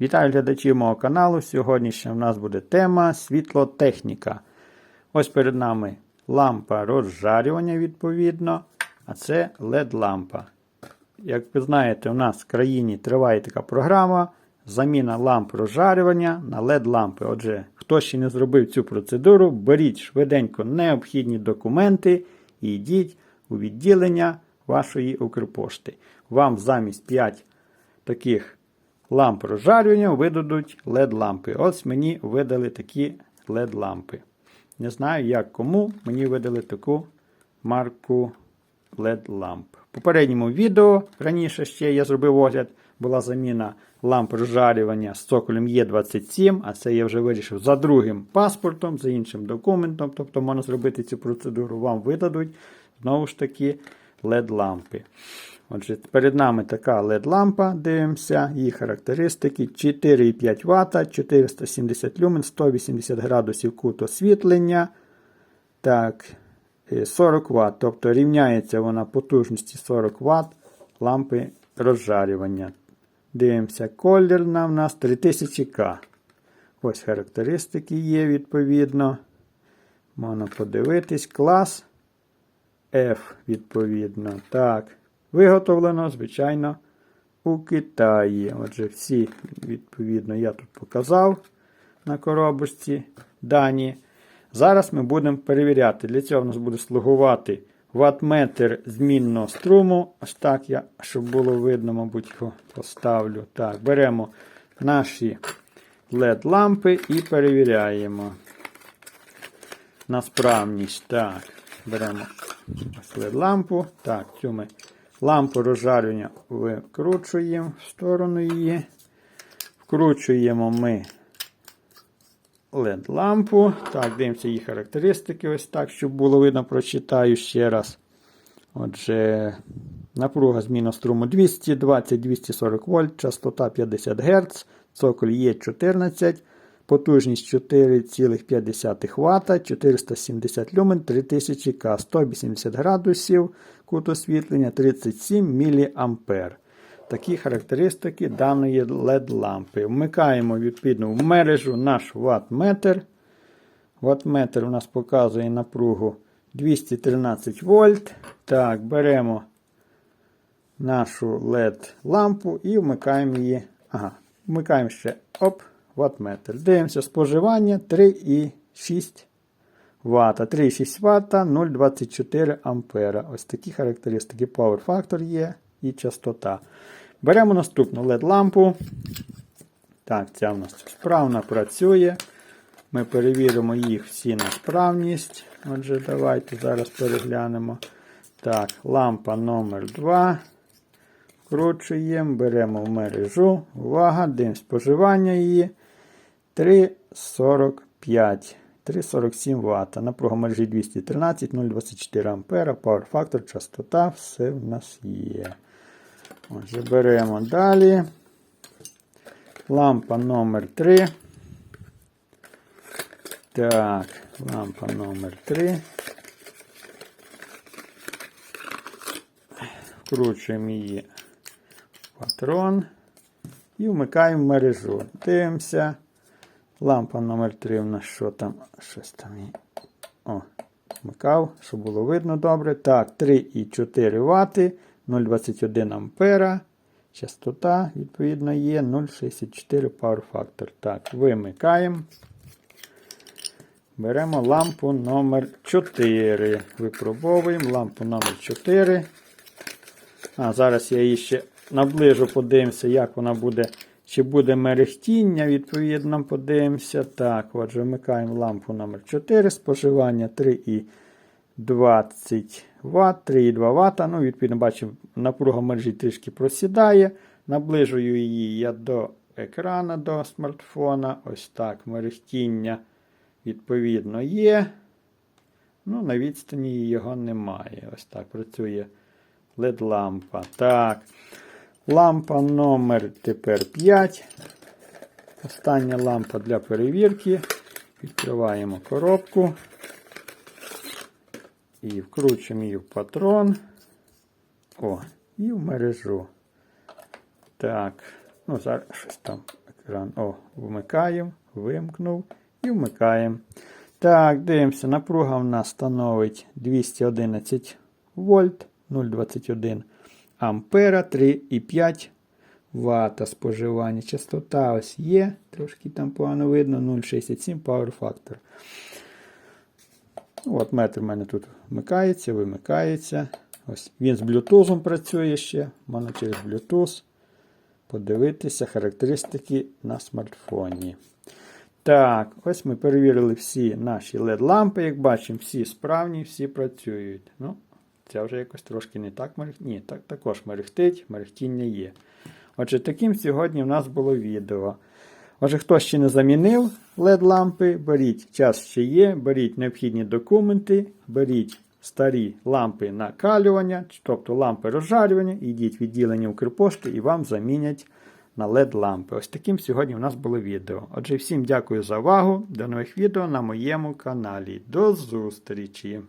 Вітаю глядачів мого каналу. Сьогодні ще в нас буде тема світлотехніка. Ось перед нами лампа розжарювання, відповідно, а це LED-лампа. Як ви знаєте, у нас в країні триває така програма заміна ламп розжарювання на LED-лампи. Отже, хто ще не зробив цю процедуру, беріть швиденько необхідні документи і йдіть у відділення вашої Укрпошти. Вам замість 5 таких ламп розжарювання видадуть LED-лампи. Ось мені видали такі LED-лампи. Не знаю, як кому мені видали таку марку LED-ламп. В попередньому відео раніше ще я зробив огляд, була заміна ламп розжарювання з цоколем Е27, а це я вже вирішив за другим паспортом, за іншим документом. Тобто можна зробити цю процедуру, вам видадуть знову ж таки LED-лампи. Отже, перед нами така LED-лампа, дивимося, її характеристики 4,5 Вт, 470 люмен, 180 градусів кут освітлення. Так, е, 40 Вт. Тобто рівняється вона потужності 40 Вт лампи розжарювання. Дивимося, колір на в нас 3000К. Ось характеристики є відповідно. Можна подивитись. Клас F, відповідно. Так. Виготовлено, звичайно, у Китаї. Отже, всі, відповідно, я тут показав на коробочці дані. Зараз ми будемо перевіряти. Для цього в нас буде слугувати ватметр змінного струму. Ось так я, щоб було видно, мабуть, його поставлю. Так, беремо наші LED-лампи і перевіряємо на справність. Так, беремо ось LED-лампу. Так, цю ми лампу розжарювання викручуємо в сторону її. Вкручуємо ми LED-лампу. Так, дивимося її характеристики, ось так, щоб було видно, прочитаю ще раз. Отже, напруга зміна струму 220-240 вольт, частота 50 Гц, цоколь є 14, потужність 4,5 Вт, 470 люмен, 3000 К, 180 градусів, кут освітлення 37 мА. Такі характеристики даної LED-лампи. Вмикаємо відповідно в мережу наш ваттметр. Ваттметр у нас показує напругу 213 вольт. Так, беремо нашу LED-лампу і вмикаємо її. Ага, вмикаємо ще оп, ваттметр. Дивимося споживання 3,6 Вт. 3,6 Вт 0,24 А. Ось такі характеристики. Power factor є і частота. Беремо наступну LED-лампу. Так, ця в нас справно працює. Ми перевіримо їх всі на справність. Отже, давайте зараз переглянемо. Так, лампа номер 2 Вкручуємо, беремо в мережу. Увага, дим споживання її 3,45. 3,47 Вт. Напруга мережі 213, 0,24 А. Power factor, частота, все в нас є. Отже, беремо далі. Лампа номер 3. Так, лампа номер 3. Вкручуємо її в патрон і вмикаємо мережу. Дивимося. Лампа номер 3 у нас що там? Щось там є. О, вмикав, щоб було видно добре. Так, 3,4 Вт. 0,21 ампера. Частота, відповідно, є 0,64 Power Factor. Так, вимикаємо. Беремо лампу номер 4 Випробовуємо лампу номер 4 А, зараз я її ще наближу, подивимося, як вона буде. Чи буде мерехтіння, відповідно, подивимося. Так, отже, вмикаємо лампу номер 4 споживання 3,20 Вт, 3,2 Вт. Ну, відповідно, бачимо, напруга мережі трішки просідає. Наближую її я до екрана, до смартфона. Ось так, мерехтіння, відповідно, є. Ну, на відстані його немає. Ось так працює LED-лампа. Так. Лампа номер тепер 5. Остання лампа для перевірки. Відкриваємо коробку. І вкручуємо її в патрон. О, і в мережу. Так, ну зараз щось там екран. О, вмикаємо, вимкнув і вмикаємо. Так, дивимося, напруга в нас становить 211 вольт 0,21 ампера 3,5 Вт споживання. Частота ось є, трошки там погано видно, 0,67 Power Factor. От метр в мене тут вмикається, вимикається. Ось Він з Bluetooth працює ще. Можна через Bluetooth подивитися характеристики на смартфоні. Так, ось ми перевірили всі наші LED-лампи. Як бачимо, всі справні, всі працюють. Ну, Ця вже якось трошки не так мерехтить. Ні, так, також мерехтить, мерехтіння є. Отже, таким сьогодні в нас було відео. Отже, хто ще не замінив LED-лампи, беріть, час ще є, беріть необхідні документи, беріть старі лампи накалювання, тобто лампи розжарювання, йдіть в відділення Укрпошти і вам замінять на LED-лампи. Ось таким сьогодні у нас було відео. Отже, всім дякую за увагу. До нових відео на моєму каналі. До зустрічі!